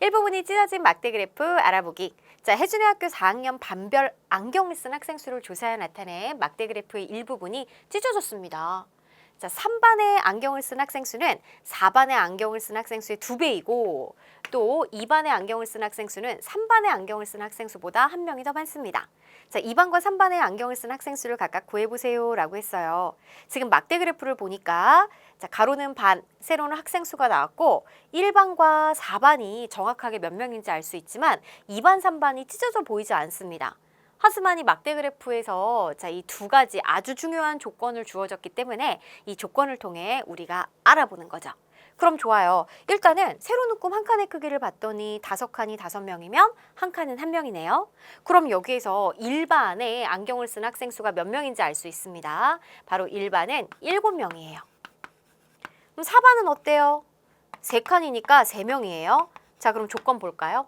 일부분이 찢어진 막대 그래프 알아보기. 자, 혜준의 학교 4학년 반별 안경을 쓴 학생 수를 조사해 나타낸 막대 그래프의 일부분이 찢어졌습니다. 자, 3반의 안경을 쓴 학생 수는 4반의 안경을 쓴 학생 수의 두배이고 또 2반의 안경을 쓴 학생 수는 3반의 안경을 쓴 학생 수보다 한 명이 더 많습니다. 자, 2반과 3반의 안경을 쓴 학생 수를 각각 구해보세요 라고 했어요. 지금 막대 그래프를 보니까 자, 가로는 반, 세로는 학생 수가 나왔고 1반과 4반이 정확하게 몇 명인지 알 수 있지만 2반, 3반이 찢어져 보이지 않습니다. 하지만 이 막대 그래프에서 자, 이 두 가지 아주 중요한 조건을 주어졌기 때문에 이 조건을 통해 우리가 알아보는 거죠. 그럼 좋아요. 일단은 세로 묶음 한 칸의 크기를 봤더니 다섯 칸이 다섯 명이면 한 칸은 한 명이네요. 그럼 여기에서 일반에 안경을 쓴 학생 수가 몇 명인지 알 수 있습니다. 바로 일반은 일곱 명이에요. 그럼 4반은 어때요? 세 칸이니까 세 명이에요. 자, 그럼 조건 볼까요?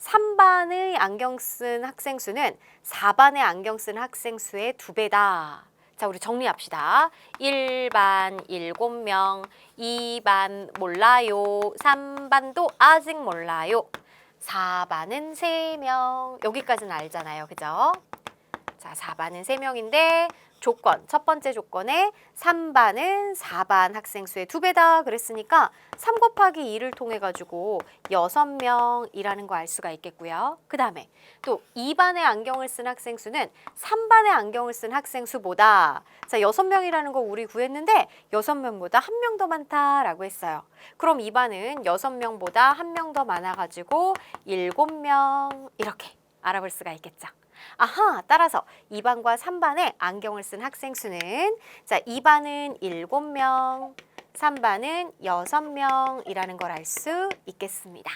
3반의 안경 쓴 학생 수는 4반의 안경 쓴 학생 수의 두 배다. 자, 우리 정리합시다. 1반 7명, 2반 몰라요, 3반도 아직 몰라요. 4반은 3명. 여기까지는 알잖아요. 그죠? 자, 4반은 3명인데 조건, 첫 번째 조건에 3반은 4반 학생 수의 두 배다 그랬으니까 3 곱하기 2를 통해 가지고 6명이라는 거 알 수가 있겠고요. 그 다음에 또 2반의 안경을 쓴 학생 수는 3반의 안경을 쓴 학생 수보다 자, 6명이라는 거 우리 구했는데 6명보다 한명더 많다라고 했어요. 그럼 2반은 6명보다 한명더 많아 가지고 7명 이렇게 알아볼 수가 있겠죠. 아하, 따라서 2반과 3반에 안경을 쓴 학생 수는 자, 2반은 7명, 3반은 6명이라는 걸 알 수 있겠습니다.